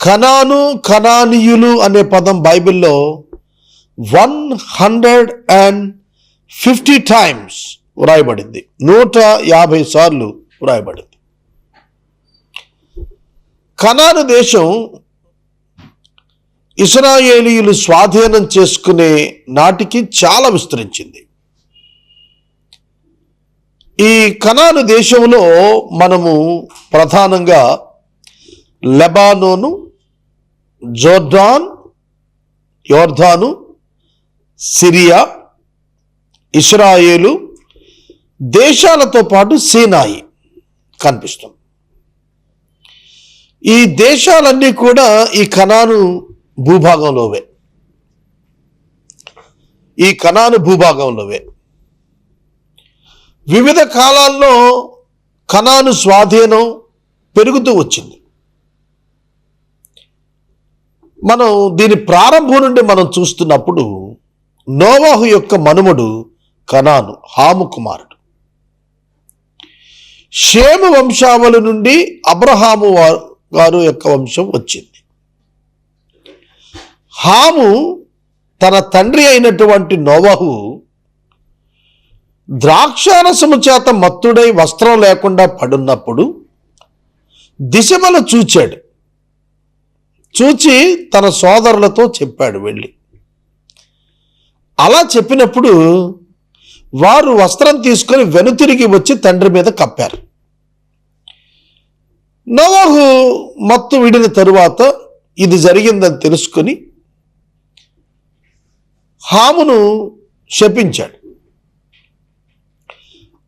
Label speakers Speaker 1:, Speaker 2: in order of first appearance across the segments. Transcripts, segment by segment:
Speaker 1: కనాను కనానీయులు అనే పదం బైబిల్లో one hundred and fifty times వ్రాయబడింది. నూట యాభై సార్లు వ్రాయబడింది. కనాను దేశం ఇస్రాయేలీయులు స్వాధీనం చేసుకునే నాటికి చాలా విస్తరించింది. ఈ కనాను దేశంలో మనము ప్రధానంగా లెబానోను జోర్డాన్ యోర్ధాను సిరియా ఇస్రాయేలు దేశాలతో పాటు సీనాయి కనిపిస్తుంది. ఈ దేశాలన్నీ కూడా ఈ కణాను భూభాగంలోవే. ఈ కణాను భూభాగంలోవే. వివిధ కాలాల్లో కణాను స్వాధీనం పెరుగుతూ వచ్చింది. మనం దీని ప్రారంభం నుండి మనం చూస్తున్నప్పుడు నోవాహు యొక్క మనుమడు కనాను హాము కుమారుడు. క్షేమ వంశావళి నుండి అబ్రహాము గారు యొక్క వంశం వచ్చింది. హాము తన తండ్రి అయినటువంటి నోవహు ద్రాక్షారసము చేత మత్తుడై వస్త్రం లేకుండా పడున్నప్పుడు దిశమల చూచాడు. చూచి తన సోదరులతో చెప్పాడు వెళ్ళి. అలా చెప్పినప్పుడు వారు వస్త్రం తీసుకొని వెనుతిరిగి వచ్చి తండ్రి మీద కప్పారు. నోవాహు మత్తు విడిన తరువాత ఇది జరిగిందని తెలుసుకొని హామును శపించాడు.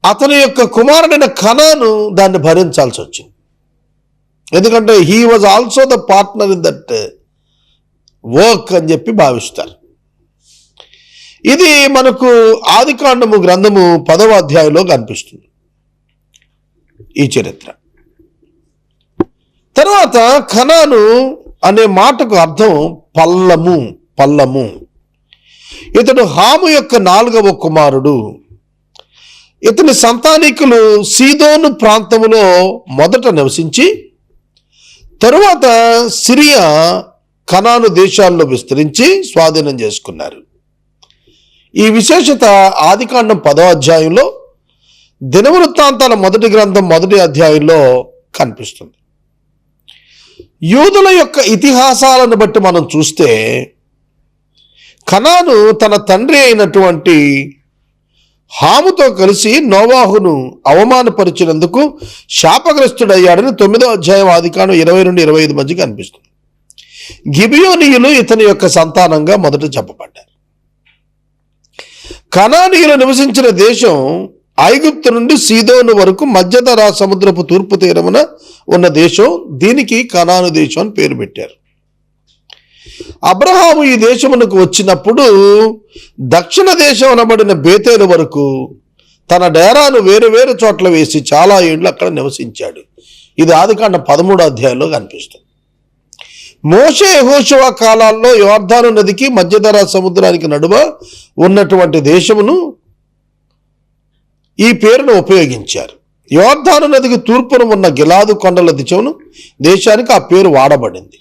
Speaker 1: అతని యొక్క కుమారుడైన కణాను దాన్ని భరించాల్సి వచ్చింది. ఎందుకంటే he was also the partner in that work అని చెప్పి భావిస్తారు. ఇది మనకు ఆదికాండము గ్రంథము పదవ అధ్యాయంలో కనిపిస్తుంది. ఈ చరిత్ర. తర్వాత కనాను అనే మాటకు అర్థం పల్లము పల్లము. ఇతడు హాము యొక్క నాలుగవ కుమారుడు. ఇతని సంతానికులు సీదోను ప్రాంతములో మొదట నివసించి తరువాత సిరియా కనాను దేశాల్లో విస్తరించి స్వాధీనం చేసుకున్నారు. ఈ విశేషత ఆదికాండం పదో అధ్యాయంలో దినవృత్తాంతాల మొదటి గ్రంథం మొదటి అధ్యాయంలో కనిపిస్తుంది. యూదుల యొక్క ఇతిహాసాలను బట్టి మనం చూస్తే కనాను తన తండ్రి అయినటువంటి హాముతో కలిసి నోవాహును అవమానపరిచినందుకు శాపగ్రస్తుడయ్యాడని తొమ్మిదో అధ్యాయం ఆదికాండం ఇరవై నుండి ఇరవై ఐదు మధ్య కనిపిస్తుంది. గిబియోనీయులు ఇతని యొక్క సంతానంగా మొదట చెప్పబడ్డారు. కనానీయులు నివసించిన దేశం ఐగుప్తు నుండి సీదోను వరకు మధ్యధరా సముద్రపు తూర్పు తీరమున ఉన్న దేశం దీనికి కనాను దేశం అని పేరు పెట్టారు. అబ్రహాము ఈ దేశమునకు వచ్చినప్పుడు దక్షిణ దేశం అనబడిన బేతేలు వరకు తన డేరాను వేరు వేరు చోట్ల వేసి చాలా ఏళ్ళు అక్కడ నివసించాడు. ఇది ఆదికాండ పదమూడు అధ్యాయంలో కనిపిస్తుంది. మోషే యెహోషువ కాలాల్లో యోర్ధాను నదికి మధ్యధరా సముద్రానికి నడుమ ఉన్నటువంటి దేశమును ఈ పేరును ఉపయోగించారు. యోర్ధాను నదికి తూర్పున ఉన్న గిలాదు కొండల దిశమును దేశానికి ఆ పేరు వాడబడింది.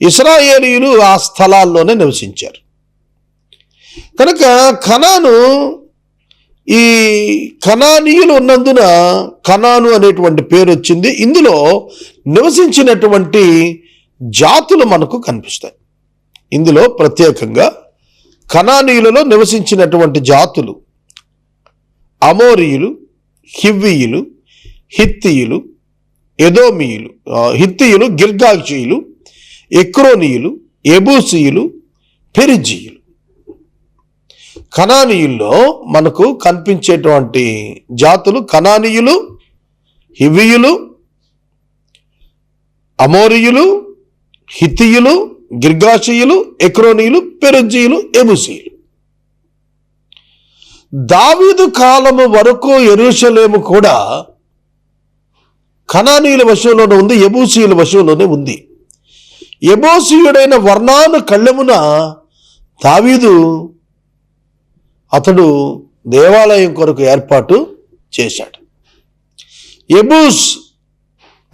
Speaker 1: ఇస్రాయేలీలు ఆ స్థలాల్లోనే నివసించారు. కనుక కనాను ఈ కనానీయులు ఉన్నందున కనాను అనేటువంటి పేరు వచ్చింది. ఇందులో నివసించినటువంటి జాతులు మనకు కనిపిస్తాయి. ఇందులో ప్రత్యేకంగా కనానీయులలో నివసించినటువంటి జాతులు అమోరియులు హివ్వీయులు హిత్తియులు ఎదోమియులు హిత్తియులు గిల్గాషీయులు ఎక్రోనీయులు ఎబూసీయులు పెరిజీయులు కనానీయుల్లో మనకు కనిపించేటువంటి జాతులు కనానీయులు హివియులు అమోరియులు హితియులు గిర్గాషీయులు ఎక్రోనీయులు పెరుజీయులు ఎబుసీయులు దావీదు కాలము వరకు ఎరుషలేము కూడా కనానీయుల వశంలోనే ఉంది ఎబూసీయుల వశంలోనే ఉంది. ఎబోసీయుడైన వర్ణాను కళ్ళెమున తావీదు అతడు దేవాలయం కొరకు ఏర్పాటు చేశాడు. ఎబూస్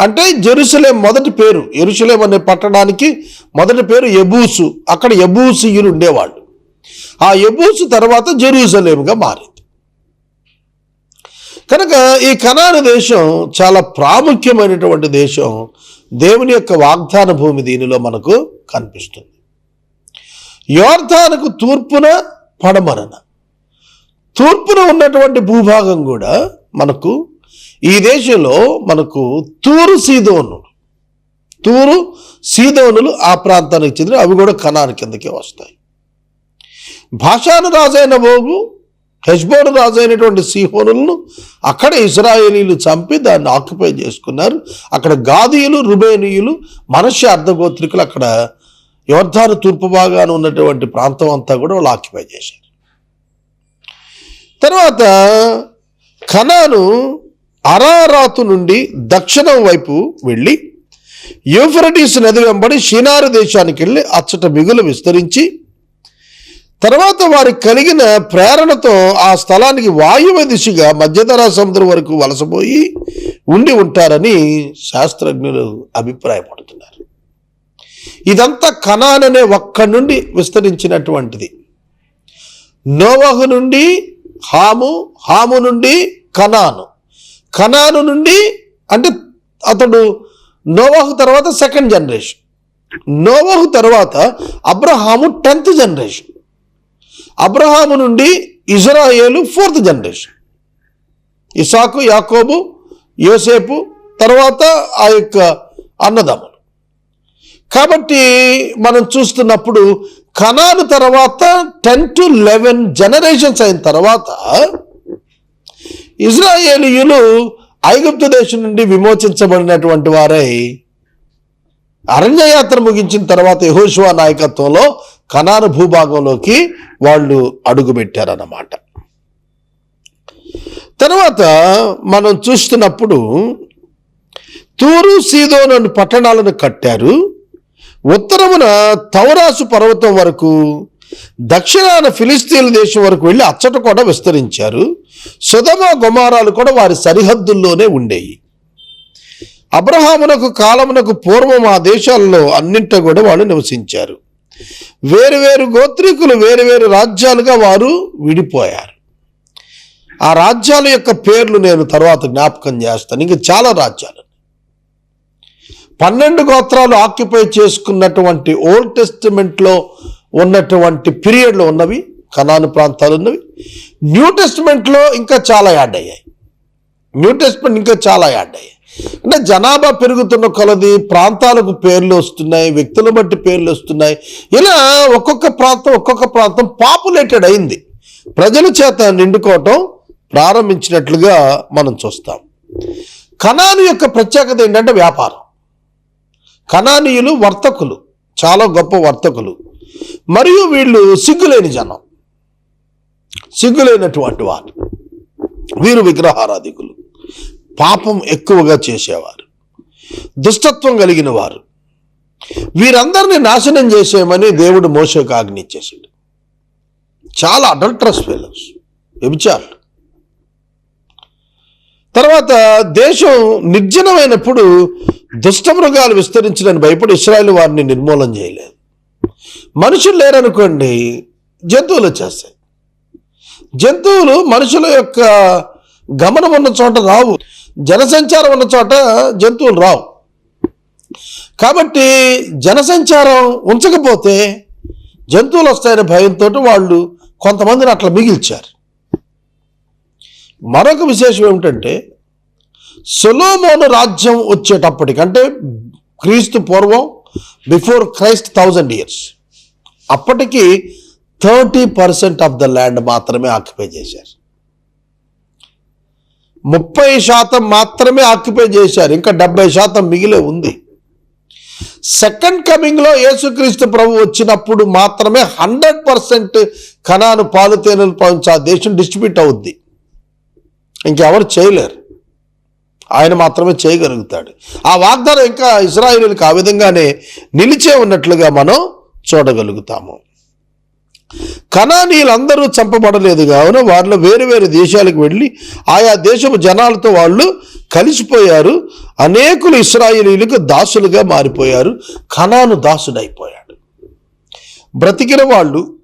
Speaker 1: అంటే జెరూసలేం మొదటి పేరు ఎరుసలేం అనే పట్టణానికి మొదటి పేరు ఎబూసు అక్కడ ఎబూసీయులు ఉండేవాళ్ళు. ఆ ఎబూసు తర్వాత జెరూసలేంగా మారింది. కనుక ఈ కనాన దేశం చాలా ప్రాముఖ్యమైనటువంటి దేశం. దేవుని యొక్క వాగ్దాన భూమి దీనిలో మనకు కనిపిస్తుంది. యోర్ధానకు తూర్పున పడమరన. తూర్పున ఉన్నటువంటి భూభాగం కూడా మనకు ఈ దేశంలో మనకు తూరు సీదోను తూరు సీదోనులు ఆ ప్రాంతానికి చెందిన అవి కూడా కణాని కిందకే వస్తాయి. భాషాను రాజైన బోగు హెజ్బోన్ రాజు అయినటువంటి సిహోనులను అక్కడ ఇజ్రాయేలీలు చంపి దాన్ని ఆక్యుపై చేసుకున్నారు. అక్కడ గాదీయులు రుబేనీయులు మనుష్య అర్ధగోత్రికులు అక్కడ యోర్ధాను తూర్పు భాగాన ఉన్నటువంటి ప్రాంతం అంతా కూడా వాళ్ళు ఆక్యుపై చేశారు. తర్వాత కనాను అరారాతు నుండి దక్షిణం వైపు వెళ్ళి యూఫరటీస్ నది వెంబడి షీనారు దేశానికి వెళ్ళి అచ్చట మిగులు విస్తరించి తర్వాత వారికి కలిగిన ప్రేరణతో ఆ స్థలానికి వాయువ్య దిశగా మధ్యధరా సముద్రం వరకు వలసపోయి ఉండి ఉంటారని శాస్త్రజ్ఞులు అభిప్రాయపడుతున్నారు. ఇదంతా కనాన్ అనే ఒక్కడి నుండి విస్తరించినటువంటిది. నోవహు నుండి హాము హాము నుండి కనాను. కనాను నుండి అంటే అతడు నోవాహు తర్వాత సెకండ్ జనరేషన్. నోవాహు తర్వాత అబ్రహాము టెన్త్ జనరేషన్. అబ్రహాము నుండి ఇజ్రాయేలు ఫోర్త్ జనరేషన్. ఇసాకు యాకోబు యోసేపు తర్వాత ఆ యొక్క అన్నదమ్ములు. కాబట్టి మనం చూస్తున్నప్పుడు కణాలు తర్వాత టెన్ టు లెవెన్ జనరేషన్స్ అయిన తర్వాత ఇజ్రాయేలీయులు ఐగుప్తు దేశం నుండి విమోచించబడినటువంటి వారై అరణ్యయాత్ర ముగించిన తర్వాత యహోశివా నాయకత్వంలో కనాను భూభాగంలోకి వాళ్ళు అడుగుపెట్టారన్నమాట. తర్వాత మనం చూస్తున్నప్పుడు తూరు సీదోను పట్టణాలను కట్టారు. ఉత్తరమున తౌరాసు పర్వతం వరకు దక్షిణాన ఫిలిస్తీన్ దేశం వరకు వెళ్ళి అచ్చట కూడా విస్తరించారు. సుధమ గుమారాలు కూడా వారి సరిహద్దుల్లోనే ఉండేవి అబ్రహామునకు కాలమునకు పూర్వం ఆ దేశాల్లో అన్నింట కూడా వాళ్ళు నివసించారు. వేరు వేరు గోత్రికులు వేరు వేరు రాజ్యాలుగా వారు విడిపోయారు. ఆ రాజ్యాల యొక్క పేర్లు నేను తర్వాత జ్ఞాపకం చేస్తాను. ఇంకా చాలా రాజ్యాలు. పన్నెండు గోత్రాలు ఆక్యుపై చేసుకున్నటువంటి ఓల్డ్ టెస్టిమెంట్లో ఉన్నటువంటి పీరియడ్లో ఉన్నవి కణాను ప్రాంతాలు ఉన్నవి. న్యూ టెస్టిమెంట్లో ఇంకా చాలా యాడ్ అయ్యాయి. న్యూ టెస్టిమెంట్ ఇంకా చాలా యాడ్ అయ్యాయి. అంటే జనాభా పెరుగుతున్న కొలది ప్రాంతాలకు పేర్లు వస్తున్నాయి వ్యక్తుల బట్టి పేర్లు వస్తున్నాయి. ఇలా ఒక్కొక్క ప్రాంతం ఒక్కొక్క ప్రాంతం పాపులేటెడ్ అయింది. ప్రజల చేత నిండుకోవటం ప్రారంభించినట్లుగా మనం చూస్తాం. కణాను యొక్క ప్రత్యేకత ఏంటంటే వ్యాపారం. కణానీయులు వర్తకులు చాలా గొప్ప వర్తకులు. మరియు వీళ్ళు సిగ్గులేని జనం. సిగ్గులేనటువంటి వారు. వీరు విగ్రహారాధికులు. పాపం ఎక్కువగా చేసేవారు. దుష్టత్వం కలిగిన వారు. వీరందరినీ నాశనం చేసేయమని దేవుడు మోసకు ఆజ్ఞించేసాడు చాలా అడల్ట్రస్ ఫెలోస్ వ్యభిచారులు. తర్వాత దేశం నిర్జనమైనప్పుడు దుష్టమృగాలు విస్తరించడానికి భయపడి ఇస్రాయల్ వారిని నిర్మూలన చేయలేదు. మనుషులు లేరనుకోండి జంతువులు వచ్చేస్తాయి. జంతువులు మనుషుల యొక్క గమనం ఉన్న చోట రావు జనసంచారం ఉన్న చోట జంతువులు రావు. కాబట్టి జనసంచారం ఉంచకపోతే జంతువులు వస్తాయనే భయంతో వాళ్ళు కొంతమందిని అట్లా మిగిల్చారు. మరొక విశేషం ఏమిటంటే సొలోమోను రాజ్యం వచ్చేటప్పటికి అంటే క్రీస్తు పూర్వం బిఫోర్ క్రైస్ట్ థౌజండ్ ఇయర్స్ అప్పటికి thirty percent of the land మాత్రమే ఆక్యుపై చేశారు. ముప్పై శాతం మాత్రమే ఆక్యుపై చేశారు. ఇంకా డెబ్బై శాతం మిగిలే ఉంది. సెకండ్ కమింగ్లో యేసుక్రీస్తు ప్రభు వచ్చినప్పుడు మాత్రమే హండ్రెడ్ పర్సెంట్ కణాను పాలు తేనెలు పంచి. ఆ దేశం డిస్ట్రిబ్యూట్ అవుద్ది. ఇంకెవరు చేయలేరు. ఆయన మాత్రమే చేయగలుగుతాడు. ఆ వాగ్దానం ఇంకా ఇజ్రాయిలీలకు ఆ విధంగానే నిలిచే ఉన్నట్లుగా మనం చూడగలుగుతాము. కణానీయులందరూ చంపబడలేదు కావున వారిలో వేరు వేరు దేశాలకు వెళ్ళి ఆయా దేశపు జనాలతో వాళ్ళు కలిసిపోయారు. అనేకులు ఇస్రాయేలీలకు దాసులుగా మారిపోయారు. కణాను దాసుడైపోయాడు. బ్రతికిన వాళ్ళు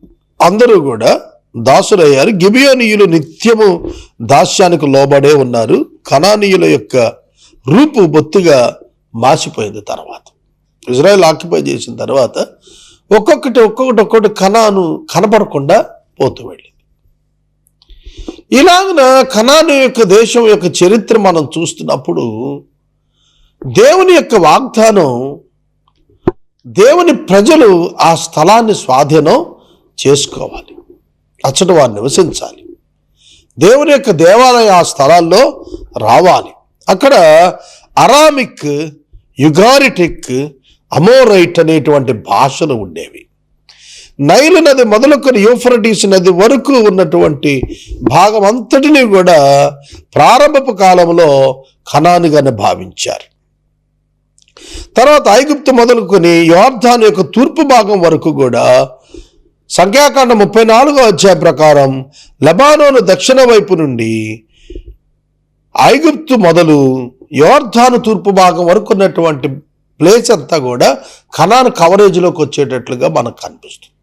Speaker 1: అందరూ కూడా దాసులయ్యారు. గిబియోనీయులు నిత్యము దాస్యానికి లోబడే ఉన్నారు. కణానీయుల యొక్క రూపు బొత్తుగా మాసిపోయింది తర్వాత. ఇజ్రాయెల్ ఆక్యుపై చేసిన తర్వాత ఒక్కొక్కటి ఒక్కొక్కటి ఒక్కొక్కటి కణాను కనపడకుండా పోతూ వెళ్ళింది. ఇలాగున కణాను యొక్క దేశం యొక్క చరిత్ర మనం చూస్తున్నప్పుడు దేవుని యొక్క వాగ్దానం దేవుని ప్రజలు ఆ స్థలాన్ని స్వాధీనం చేసుకోవాలి. అచ్చట వారు నివసించాలి. దేవుని యొక్క దేవాలయ ఆ స్థలాల్లో రావాలి. అక్కడ అరామిక్ యుగారిటిక్ అమోరైట్ అనేటువంటి భాషలు ఉండేవి. నైలు నది మొదలుకొని యూఫ్రటీస్ నది వరకు ఉన్నటువంటి భాగం అంతటిని కూడా ప్రారంభపు కాలంలో ఖనానుగానే భావించారు. తర్వాత ఐగుప్తు మొదలుకొని యోర్ధాన్ యొక్క తూర్పు భాగం వరకు కూడా సంఖ్యాకాండ ముప్పై నాలుగో అధ్యాయ ప్రకారం లెబానోను దక్షిణ వైపు నుండి ఐగుప్తు మొదలు యోర్ధాను తూర్పు భాగం వరకు ఉన్నటువంటి ప్లేస్ అంతా కూడా కణాన్ కవరేజ్లోకి వచ్చేటట్లుగా మనకు కనిపిస్తుంది.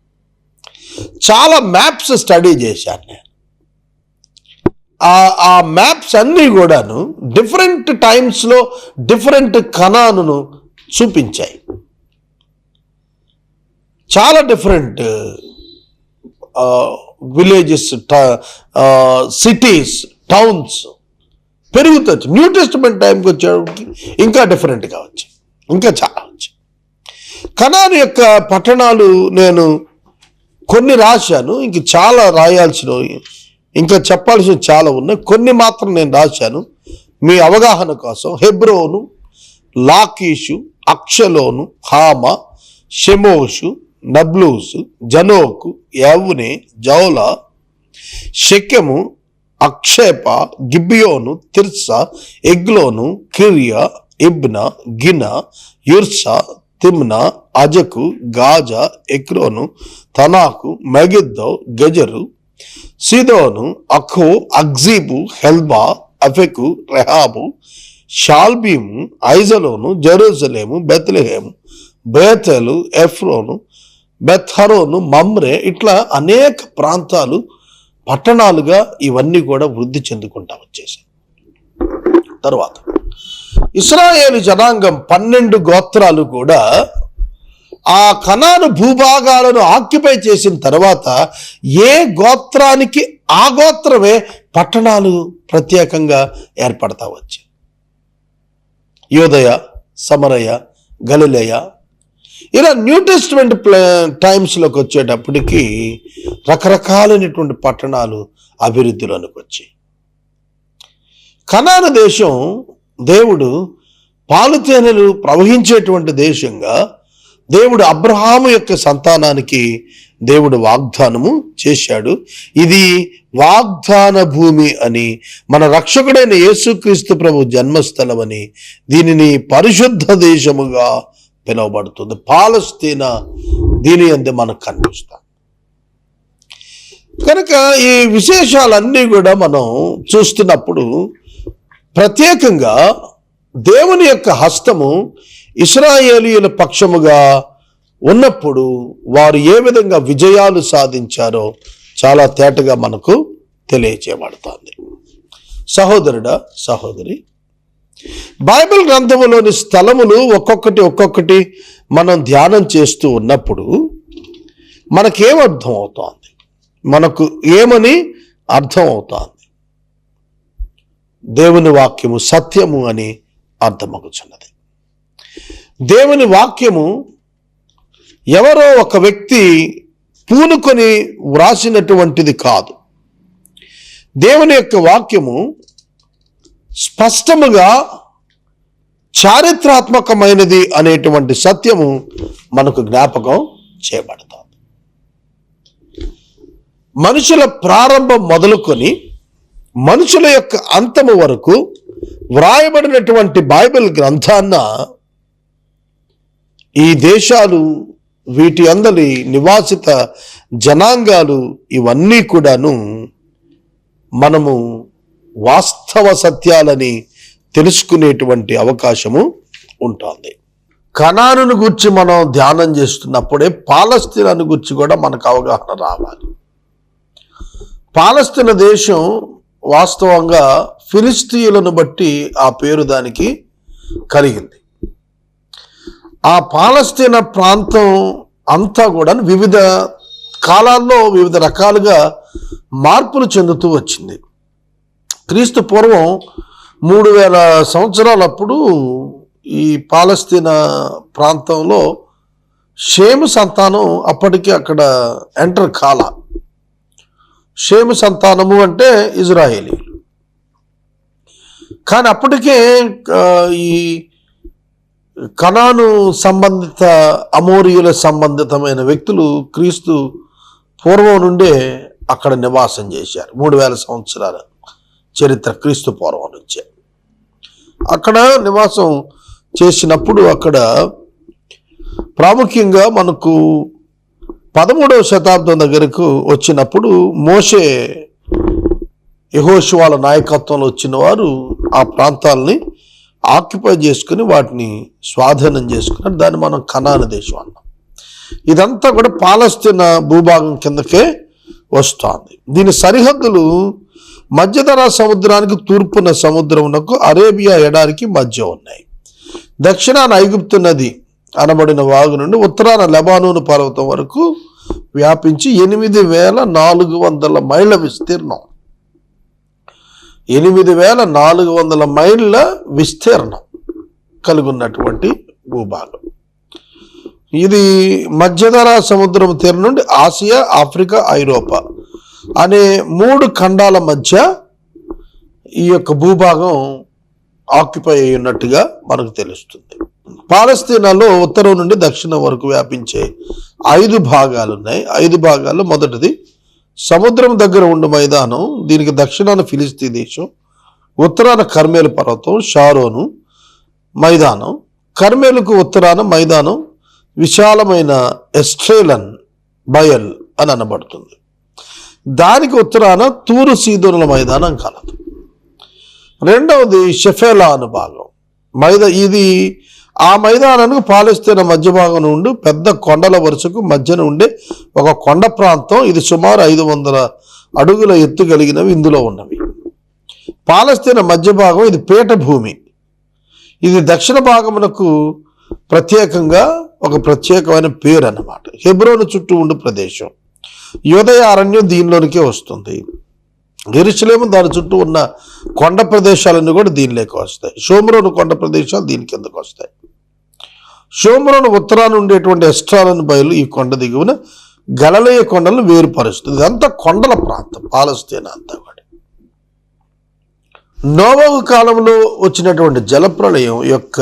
Speaker 1: చాలా మ్యాప్స్ స్టడీ చేశాను నేను. ఆ మ్యాప్స్ అన్నీ కూడాను డిఫరెంట్ టైమ్స్లో డిఫరెంట్ కణాలను చూపించాయి. చాలా డిఫరెంట్ విలేజెస్ సిటీస్ టౌన్స్ పెరుగుతుంది న్యూ టెస్ట్మెంట్ టైంకి వచ్చేటప్పటికి ఇంకా డిఫరెంట్గా వచ్చాయి. ఇంకా చాలా వచ్చాయి యొక్క పట్టణాలు నేను కొన్ని రాశాను ఇంక చాలా రాయాల్సినవి ఇంకా చెప్పాల్సినవి చాలా ఉన్నాయి. కొన్ని మాత్రం నేను రాశాను. మీ అవగాహన కోసం హెబ్రోను లాకీషు అక్షలోను హామ షెమోషు నబ్లూసు జనోకు యవ్నే జౌల షెకెము అక్షేప గిబియోను తిర్స ఎగ్లోను కిరియా ఇబ్న గిన యుర్సా Timnah Azekah Gaza Ekron Taanach Megiddo Gezer Sidon Acco Achzib Helbah Aphek Rehob Shaalbim Aijalon Jerusalem Bethlehem Bethel Ephron Bethhoron Mamre ఇట్లా అనేక ప్రాంతాలు పట్టణాలుగా ఇవన్నీ కూడా వృద్ధి చెందుకుంటా వచ్చేసాయి తర్వాత ఇస్రాయేలు జనాంగం పన్నెండు గోత్రాలు కూడా ఆ కణాను భూభాగాలను ఆక్యుపై చేసిన తర్వాత ఏ గోత్రానికి ఆ గోత్రమే పట్టణాలు ప్రత్యేకంగా ఏర్పడతా వచ్చాయి యోదయ సమరయ గలిలయ ఇలా న్యూ టెస్ట్మెంట్ టైమ్స్లోకి వచ్చేటప్పటికి రకరకాలైనటువంటి పట్టణాలు అభివృద్ధిలోనికి వచ్చాయి. కనాను దేశం దేవుడు పాలుతేనెలు ప్రవహించేటువంటి దేశంగా దేవుడు అబ్రహాము యొక్క సంతానానికి దేవుడు వాగ్దానము చేశాడు. ఇది వాగ్దాన భూమి అని మన రక్షకుడైన యేసుక్రీస్తు ప్రభు జన్మస్థలం అని దీనిని పరిశుద్ధ దేశముగా పిలువబడుతుంది. పాలస్తీనా దీని అందు మనకు కనిపిస్తాం. కనుక ఈ విశేషాలన్నీ కూడా మనం చూస్తున్నప్పుడు ప్రత్యేకంగా దేవుని యొక్క హస్తము ఇస్రాయేలీయుల పక్షముగా ఉన్నప్పుడు వారు ఏ విధంగా విజయాలు సాధించారో చాలా తేటగా మనకు తెలియచేయబడుతుంది. సహోదరుడా సహోదరి బైబిల్ గ్రంథములోని స్థలములు ఒక్కొక్కటి ఒక్కొక్కటి మనం ధ్యానం చేస్తూ ఉన్నప్పుడు మనకేం అర్థం అవుతోంది? మనకు ఏమని అర్థం అవుతోంది? దేవుని వాక్యము సత్యము అని అర్థమగుచున్నది. దేవుని వాక్యము ఎవరో ఒక వ్యక్తి పూనుకొని వ్రాసినటువంటిది కాదు. దేవుని యొక్క వాక్యము స్పష్టముగా చారిత్రాత్మకమైనది అనేటువంటి సత్యము మనకు జ్ఞాపకం చేయబడతాం మనుషుల ప్రారంభం మొదలుకొని మనుషుల యొక్క అంతము వరకు వ్రాయబడినటువంటి బైబిల్ గ్రంథాన్న ఈ దేశాలు వీటి అందరి నివాసిత జనాంగాలు ఇవన్నీ కూడాను మనము వాస్తవ సత్యాలని తెలుసుకునేటువంటి అవకాశము ఉంటుంది. కణానుని గురించి మనం ధ్యానం చేస్తున్నప్పుడే పాలస్తీనాను గురించి కూడా మనకు అవగాహన రావాలి. పాలస్తీన దేశం వాస్తవంగా ఫిలిస్తీయులను బట్టి ఆ పేరు దానికి కలిగింది. ఆ పాలస్తీన ప్రాంతం అంతా కూడా వివిధ కాలాల్లో వివిధ రకాలుగా మార్పులు చెందుతూ వచ్చింది. క్రీస్తు పూర్వం మూడు వేల సంవత్సరాలప్పుడు ఈ పాలస్తీనా ప్రాంతంలో షేము సంతానం అప్పటికి అక్కడ ఎంటర్ కాల. షేము సంతానము అంటే ఇజ్రాయేలీలు. కానీ అప్పటికే ఈ కణాను సంబంధిత అమోరియుల సంబంధితమైన వ్యక్తులు క్రీస్తు పూర్వం నుండే అక్కడ నివాసం చేశారు. మూడు వేల సంవత్సరాల చరిత్ర క్రీస్తు పూర్వం నుంచే. అక్కడ నివాసం చేసినప్పుడు అక్కడ ప్రాముఖ్యంగా మనకు పదమూడవ శతాబ్దం దగ్గరకు వచ్చినప్పుడు మోషే యహోషువాల నాయకత్వంలో వచ్చిన వారు ఆ ప్రాంతాలని ఆక్యుపై చేసుకుని వాటిని స్వాధీనం చేసుకుని దాన్ని మనం కనాన దేశం అన్నాం. ఇదంతా కూడా పాలస్తీన భూభాగం కిందకే వస్తోంది. దీని సరిహద్దులు మధ్యధరా సముద్రానికి తూర్పున సముద్రమునకు అరేబియా ఎడారికి మధ్య ఉన్నాయి. దక్షిణాన ఐగుప్తు నది అనబడిన వాగు నుండి ఉత్తరాన లెబానోను పర్వతం వరకు వ్యాపించి ఎనిమిది వేల నాలుగు వందల మైళ్ళ విస్తీర్ణం. ఎనిమిది వేల నాలుగు వందల మైళ్ళ విస్తీర్ణం కలిగి ఉన్నటువంటి భూభాగం. ఇది మధ్యధరా సముద్రం తీరం నుండి ఆసియా ఆఫ్రికా ఐరోపా అనే మూడు ఖండాల మధ్య ఈ యొక్క భూభాగం ఆక్యుపై అయి ఉన్నట్టుగా మనకు తెలుస్తుంది. పాలస్తీనాలో ఉత్తరం నుండి దక్షిణం వరకు వ్యాపించే ఐదు భాగాలు ఉన్నాయి ఐదు భాగాల్లో మొదటిది సముద్రం దగ్గర ఉండే మైదానం దీనికి దక్షిణాన ఫిలిస్తీ దేశం ఉత్తరాన కర్మేలు పర్వతం షారోను మైదానం. కర్మేలుకు ఉత్తరాన మైదానం విశాలమైన ఎస్ట్రేలన్ బయల్ అని అనబడుతుంది. దానికి ఉత్తరాన తూరు సీదోనుల మైదానం కలదు. రెండవది షెఫేలా అను భాగం. మైదా ఇది ఆ మైదానానికి పాలిస్తీన మధ్య భాగం నుండి పెద్ద కొండల వరుసకు మధ్యన ఉండే ఒక కొండ ప్రాంతం. ఇది సుమారు ఐదు వందల అడుగుల ఎత్తు కలిగినవి. ఇందులో ఉన్నవి. పాలస్తీన మధ్య భాగం ఇది పీఠభూమి. ఇది దక్షిణ భాగమునకు ప్రత్యేకంగా ఒక ప్రత్యేకమైన పేరు అన్నమాట. హెబ్రోను చుట్టూ ఉండే ప్రదేశం. యోదయ అరణ్యం దీనిలోనికే వస్తుంది. ఎరుసలేము దాని చుట్టూ ఉన్న కొండ ప్రదేశాలన్నీ కూడా దీనిలోకి వస్తాయి. షోమరోను కొండ ప్రదేశాలు దీని కిందకు వస్తాయి. సోమరుని ఉత్తరాన ఉండేటువంటి ఎస్ట్రాలను బయలు ఈ కొండ దిగువన గలలయ కొండలను వేరుపరుస్తుంది. ఇదంతా కొండల ప్రాంతం పాలస్తీనా అంతా కూడా. నోవహు కాలంలో వచ్చినటువంటి జలప్రళయం యొక్క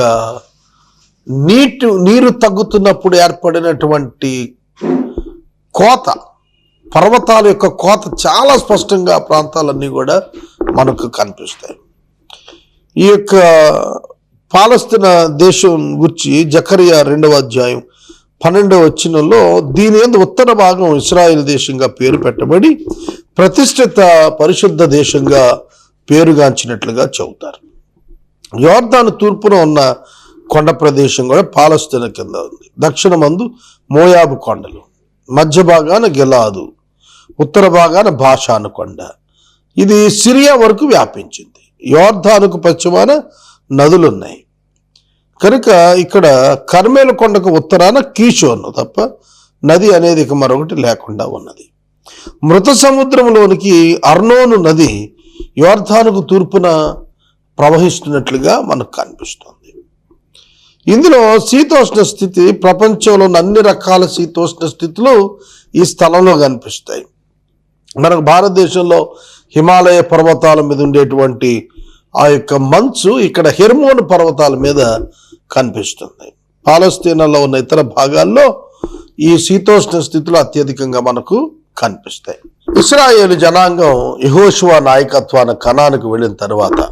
Speaker 1: నీటి నీరు తగ్గుతున్నప్పుడు ఏర్పడినటువంటి కోత పర్వతాల యొక్క కోత చాలా స్పష్టంగా ప్రాంతాలన్నీ కూడా మనకు కనిపిస్తాయి. ఈ యొక్క పాలస్తీన దేశం గురించి జకరియా రెండవ అధ్యాయం పన్నెండవ వచ్చినలో దీని ఎందు ఉత్తర భాగం ఇస్రాయిల్ దేశంగా పేరు పెట్టబడి ప్రతిష్ఠిత పరిశుద్ధ దేశంగా పేరుగాంచినట్లుగా చెబుతారు. యోర్దాను తూర్పున ఉన్న కొండ ప్రదేశం కూడా పాలస్తీన కింద ఉంది. దక్షిణమందు మోయాబు కొండలు మధ్య భాగాన గిలాదు ఉత్తర భాగాన భాషాను కొండ. ఇది సిరియా వరకు వ్యాపించింది. యోర్ధానుకు పశ్చిమాన నదులున్నాయి. కనుక ఇక్కడ కర్మేల కొండకు ఉత్తరాన కీషోను తప్ప నది అనేది ఇక మరొకటి లేకుండా ఉన్నది. మృత సముద్రంలోనికి అర్నోను నది యోర్ధానుకు తూర్పున ప్రవహిస్తున్నట్లుగా మనకు కనిపిస్తుంది. ఇందులో శీతోష్ణ స్థితి ప్రపంచంలోని అన్ని రకాల శీతోష్ణ స్థితులు ఈ స్థలంలో కనిపిస్తాయి. మనకు భారతదేశంలో హిమాలయ పర్వతాల మీద ఉండేటువంటి ఆ యొక్క మంచు ఇక్కడ హెర్మోన్ పర్వతాల మీద కనిపిస్తుంది. పాలస్తీనాలో ఉన్న ఇతర భాగాల్లో ఈ శీతోష్ణ స్థితులు అత్యధికంగా మనకు కనిపిస్తాయి. ఇస్రాయేల్ జనాంగం యహోషువా నాయకత్వాన కణానికి వెళ్ళిన తర్వాత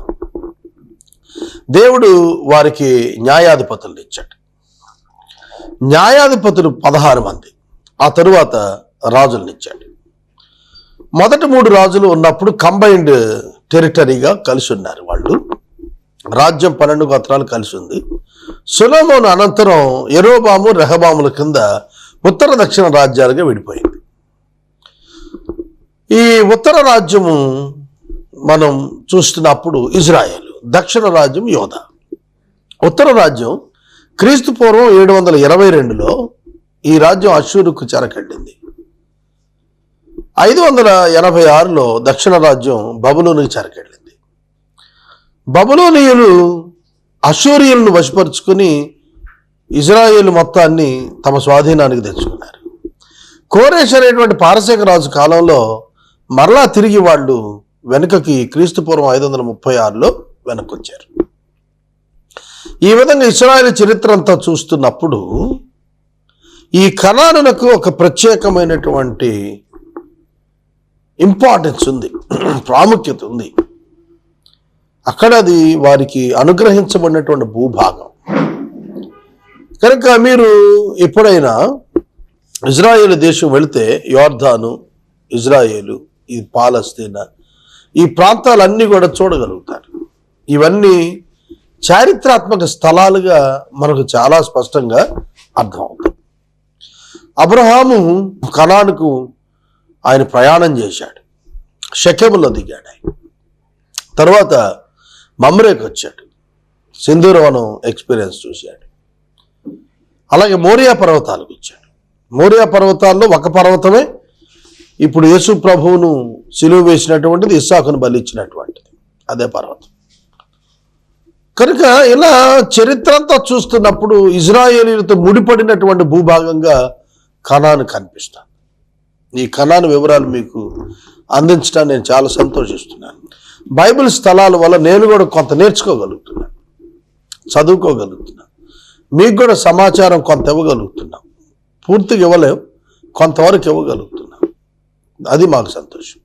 Speaker 1: దేవుడు వారికి న్యాయాధిపతులను ఇచ్చాడు. న్యాయాధిపతులు పదహారు మంది. ఆ తరువాత రాజులనిచ్చాడు మొదటి మూడు రాజులు ఉన్నప్పుడు కంబైన్డ్ టెరిటరీగా కలిసి ఉన్నారు వాళ్ళు. రాజ్యం పన్నెండు గోత్రాలు కలిసి ఉంది. సులమోను అనంతరం ఎరోబాము రెహబాముల కింద ఉత్తర దక్షిణ రాజ్యాలుగా విడిపోయింది. ఈ ఉత్తర రాజ్యము మనం చూస్తున్నప్పుడు ఇజ్రాయెల్ దక్షిణ రాజ్యం యోధ. ఉత్తర రాజ్యం క్రీస్తు పూర్వం ఏడు వందల ఇరవై రెండులో ఈ రాజ్యం అశూరుకు చెరకట్టింది ఐదు వందల ఎనభై ఆరులో దక్షిణ రాజ్యం బబులోనికి చెరకెళ్ళింది. బబులోనియులు అశూరియులను వశపరుచుకుని ఇజ్రాయేల్ మొత్తాన్ని తమ స్వాధీనానికి తెచ్చుకున్నారు. కోరేష్ అనేటువంటి పారసీక రాజు కాలంలో మరలా తిరిగి వాళ్ళు వెనుకకి క్రీస్తు పూర్వం ఐదు వందల ముప్పై ఆరులో వెనక్కి వచ్చారు ఈ విధంగా ఇస్రాయల్ చరిత్ర అంతా చూస్తున్నప్పుడు ఈ కణానులకు ఒక ప్రత్యేకమైనటువంటి ఇంపార్టెన్స్ ఉంది ప్రాముఖ్యత ఉంది. అక్కడ అది వారికి అనుగ్రహించబడినటువంటి భూభాగం. కనుక మీరు ఎప్పుడైనా ఇజ్రాయేల్ దేశం వెళితే యోర్ధాను ఇజ్రాయేలు ఈ పాలస్తీనా ఈ ప్రాంతాలన్నీ కూడా చూడగలుగుతారు. ఇవన్నీ చారిత్రాత్మక స్థలాలుగా మనకు చాలా స్పష్టంగా అర్థమవుతాయి. అబ్రహాము కణానుకు ఆయన ప్రయాణం చేశాడు. షకెములో దిగాడు ఆయన. తర్వాత మమ్రేకి వచ్చాడు. సింధూరవనం ఎక్స్పీరియన్స్ చూశాడు. అలాగే మోరియా పర్వతాలకు వచ్చాడు. మోరియా పర్వతాల్లో ఒక పర్వతమే ఇప్పుడు యేసు ప్రభువును సిలువ వేసినటువంటిది ఇస్సాకును బలిచ్చినటువంటిది. అదే పర్వతం. కనుక ఇలా చరిత్ర అంతా చూస్తున్నప్పుడు ఇజ్రాయేలీలతో ముడిపడినటువంటి భూభాగంగా కణాను కనిపిస్తాను. ఈ కణాను వివరాలు మీకు అందించడానికి నేను చాలా సంతోషిస్తున్నాను. బైబిల్ స్థలాల వల్ల నేను కూడా కొంత నేర్చుకోగలుగుతున్నాను. చదువుకోగలుగుతున్నాను. మీకు కూడా సమాచారం కొంత ఇవ్వగలుగుతున్నాం. పూర్తిగా ఇవ్వలేం కొంతవరకు ఇవ్వగలుగుతున్నాం. అది మాకు సంతోషం.